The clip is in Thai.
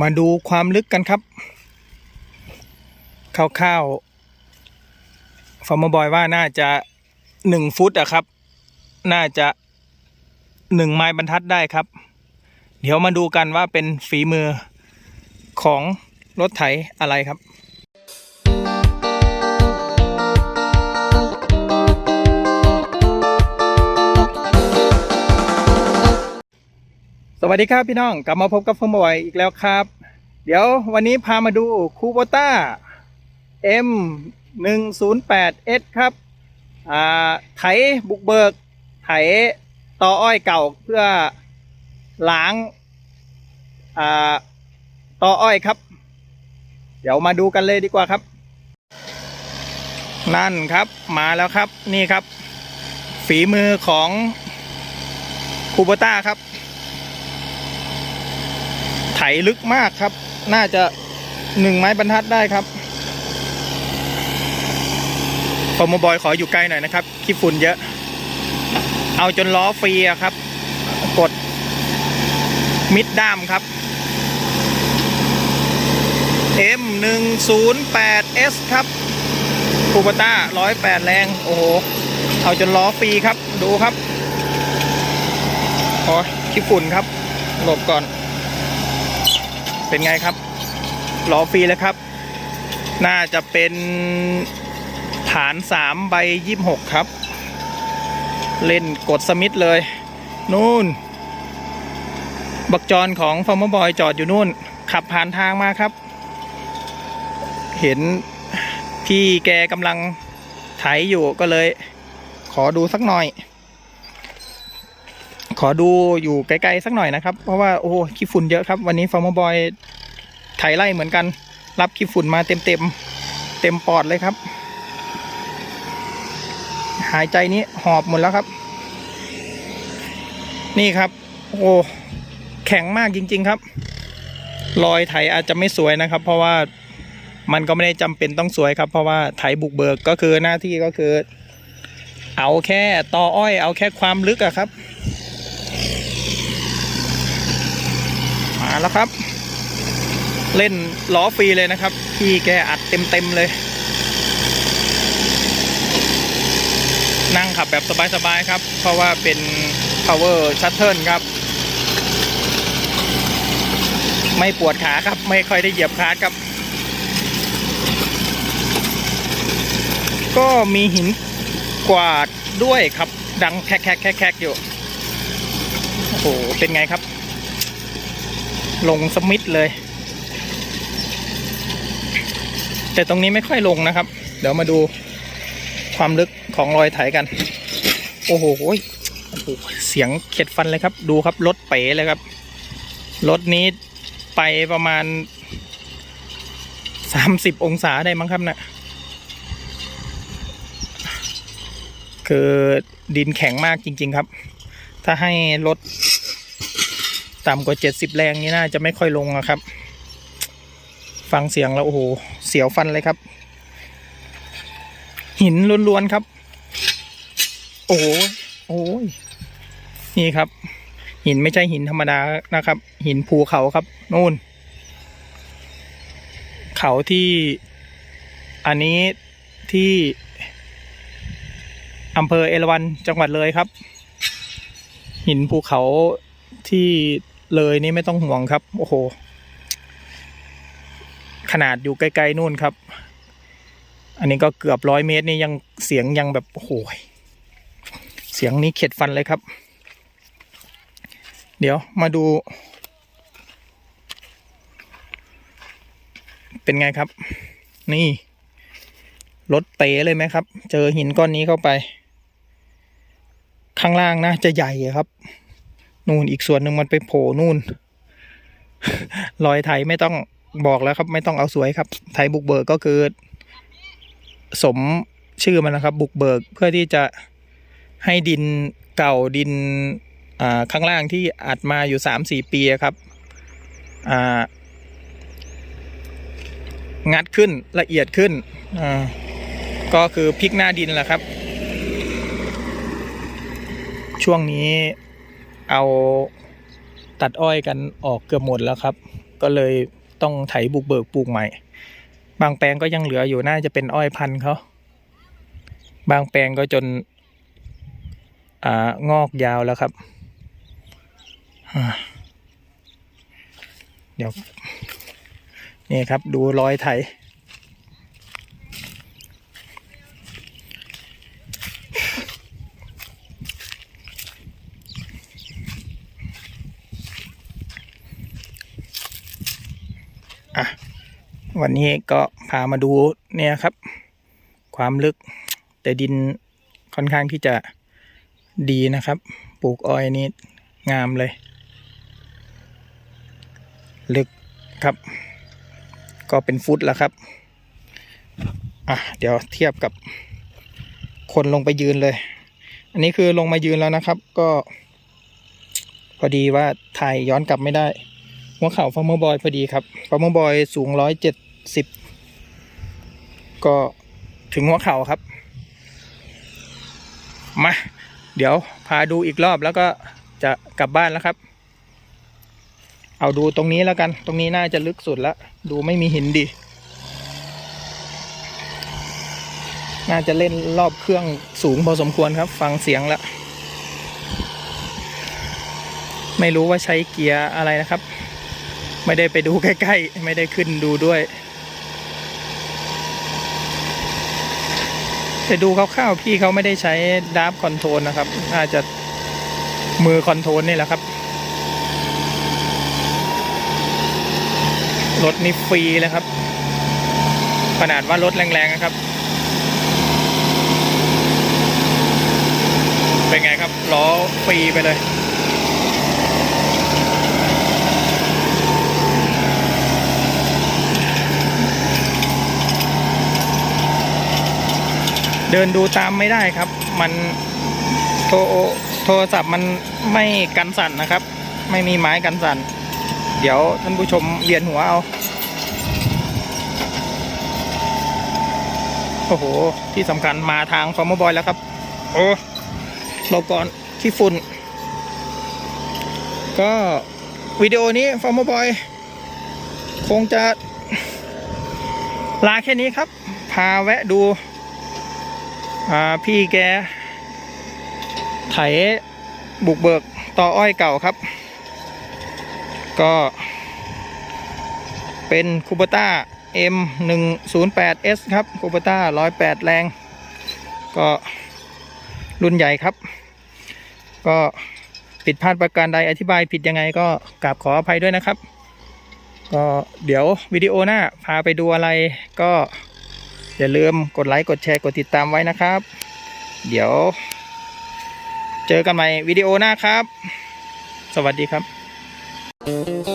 มาดูความลึกกันครับคร่าวๆฟอร์มบอยว่าน่าจะหนึ่งฟุตอะครับ น่าจะหนึ่งไม้บรรทัดได้ครับ เดี๋ยวมาดูกันว่าเป็นฝีมือของรถไถอะไรครับ วัสดีครับพี่น้องกลับมาพบกับฟอร์มบอยอีกแล้วครับ เดี๋ยววันนี้พามาดูคูโบต้า M 1 0 8 S ครับอ่าไถบุกเบิก ไถต่ออ้อยเก่าเพื่อล้างอ่าตออ้อยครับ เดี๋ยวมาดูกันเลยดีกว่าครับ นั่นครับมาแล้วครับนี่ครับ ฝีมือของคูโบต้าครับ ไถลึกมากครับ น่าจะหนึ่งไม้บรรทัดได้ครับฟอร์มบอยขออยู่ใกล้หน่อยนะครับขี้ฝุ่นเยอะ เอาจนล้อฟรีครับ กดมิดด้ามครับ M 1 0 8 S ครับคูปต้า108 แรง โอ้โห เอาจนล้อฟรีครับ ดูครับ ขอขี้ฝุ่นครับ หลบก่อน เป็นไงครับล้อฟรีเลยครับ น่าจะเป็นฐานสามใบยี่หกครับ เล่นกดสมิธเลย นู่น บักจรของฟอร์มบอยจอดอยู่นู่น ขับผ่านทางมาครับ เห็นพี่แกกำลังไถอยู่ก็เลย ขอดูสักหน่อย ขอดูอยู่ไกลๆสักหน่อยนะครับ เพราะว่าโอ้ขี้ฝุ่นเยอะครับ วันนี้ฟอร์มบอยไถไล่เหมือนกัน รับขี้ฝุ่นมาเต็มเต็มๆเต็มปอดเลยครับ หายใจนี้หอบหมดแล้วครับ นี่ครับ โอ้แข็งมากจริง ๆครับ รอยไถอาจจะไม่สวยนะครับ เพราะว่ามันก็ไม่ได้จำเป็นต้องสวยครับ เพราะว่าไถบุกเบิกก็คือหน้าที่ก็คือ เอาแค่ตออ้อย เอาแค่ความลึกอะครับ มาแล้วครับ เล่นล้อฟรีเลยนะครับ พี่แกอัดเต็มๆเลย นั่งขับแบบสบายๆครับ เพราะว่าเป็น power shuttle ครับ ไม่ปวดขาครับ ไม่ค่อยได้เหยียบคลาสครับ ก็มีหินกวาดด้วยครับ ดังแคกๆแคกๆอยู่ โอ้โห เป็นไงครับ ลงสมิธเลย แต่ตรงนี้ไม่ค่อยลงนะครับ เดี๋ยวมาดูความลึกของรอยไถกันโอ้โหโอ้โหเสียงเข็ดฟันเลยครับ ดูครับรถเป๋เลยครับ รถนี้ไปประมาณสามสิบองศาได้มั้งครับนะคือดินแข็งมากจริง ๆครับ ถ้าให้รถ ต่ำกว่าเจ็ดสิบแรงนี่น่าจะไม่ค่อยลงอะครับ ฟังเสียงแล้วโอ้โหเสียวฟันเลยครับ หินล้วนๆครับ โอ้โหโอ้ยนี่ครับ หินไม่ใช่หินธรรมดานะครับ หินภูเขาครับนู่น เขาที่อันนี้ที่อำเภอเอราวัณจังหวัดเลยครับ หินภูเขาที่ เลยนี่ไม่ต้องห่วงครับ โอ้โห ขนาดอยู่ไกลๆนู่นครับ อันนี้ก็เกือบร้อยเมตรนี่ยังเสียงยังแบบโอ้โหเสียงนี้เข็ดฟันเลยครับ เดี๋ยวมาดู เป็นไงครับ นี่รถเป๋เลยไหมครับ เจอหินก้อนนี้เข้าไป ข้างล่างนะจะใหญ่ครับ นู่นอีกส่วนหนึ่งมันไปโผล่นู่นรอยไถไม่ต้องบอกแล้วครับ ไม่ต้องเอาสวยครับไทยบุกเบิกก็คือ สมชื่อมันนะครับ บุกเบิกเพื่อที่จะให้ดินเก่าดินข้างล่างที่อัดมาอยู่สามสี่ปีครับงัดขึ้นละเอียดขึ้นก็คือพลิกหน้าดินแหละครับ ช่วงนี้ เอาตัดอ้อยกันออกเกือบหมดแล้วครับ ก็เลยต้องไถบุกเบิกปลูกใหม่ บางแปลงก็ยังเหลืออยู่น่าจะเป็นอ้อยพันธุ์เขาบางแปลงก็จนอ่างอกยาวแล้วครับ เดี๋ยว นี่ครับดูรอยไถ วันนี้ก็พามาดูเนี่ยครับ ความลึก แต่ดินค่อนข้างที่จะดีนะครับ ปลูกอ้อยนี่งามเลย ลึกครับ ก็เป็นฟุตแล้วครับ อะ เดี๋ยวเทียบกับคนลงไปยืนเลย อันนี้คือลงมายืนแล้วนะครับ ก็ พอดีว่าถ่ายย้อนกลับไม่ได้ หัวเข่าฟอร์มบอยพอดีครับฟอร์มบอยสูงร้อยเจ็ด สิบก็ถึงหัวเข่าครับ มา เดี๋ยวพาดูอีกรอบแล้วก็จะกลับบ้านแล้วครับ เอาดูตรงนี้แล้วกัน ตรงนี้น่าจะลึกสุดแล้วดูไม่มีหินดี น่าจะเล่นรอบเครื่องสูงพอสมควรครับ ฟังเสียงแล้วไม่รู้ว่าใช้เกียร์อะไรนะครับ ไม่ได้ไปดูใกล้ ๆ ไม่ได้ขึ้นดูด้วย แต่ดูคร่าวๆพี่เขาไม่ได้ใช้ดาร์ฟคอนโทรลนะครับ น่าจะมือคอนโทรลนี่แหละครับ รถนี่ฟรีเลยครับ ขนาดว่ารถแรงๆนะครับ เป็นไงครับล้อฟรีไปเลย เดินดูตามไม่ได้ครับ มันโทรโทรศัพท์มันไม่กันสั่นนะครับ ไม่มีไม้กันสั่น เดี๋ยวท่านผู้ชมเวียนหัวเอาโอ้โห ที่สำคัญมาทางฟอร์มบอยแล้วครับ โอ้เราก่อนขี้ฝุ่น ก็วิดีโอนี้ฟอร์มบอย คงจะลาแค่นี้ครับ พาแวะดู พี่แกไถบุกเบิกต่ออ้อยเก่าครับ ก็ เป็นคูปต้า M 1 0 8 S ครับคูปต้า108 แรง ก็รุ่นใหญ่ครับ ก็ผิดพลาดประการใดอธิบายผิดยังไงก็กราบขออภัยด้วยนะครับ ก็เดี๋ยววิดีโอหน้าพาไปดูอะไรก็ อย่าลืมกดไลค์กดแชร์กดติดตามไว้นะครับ เดี๋ยว เจอกันใหม่วิดีโอหน้าครับ สวัสดีครับ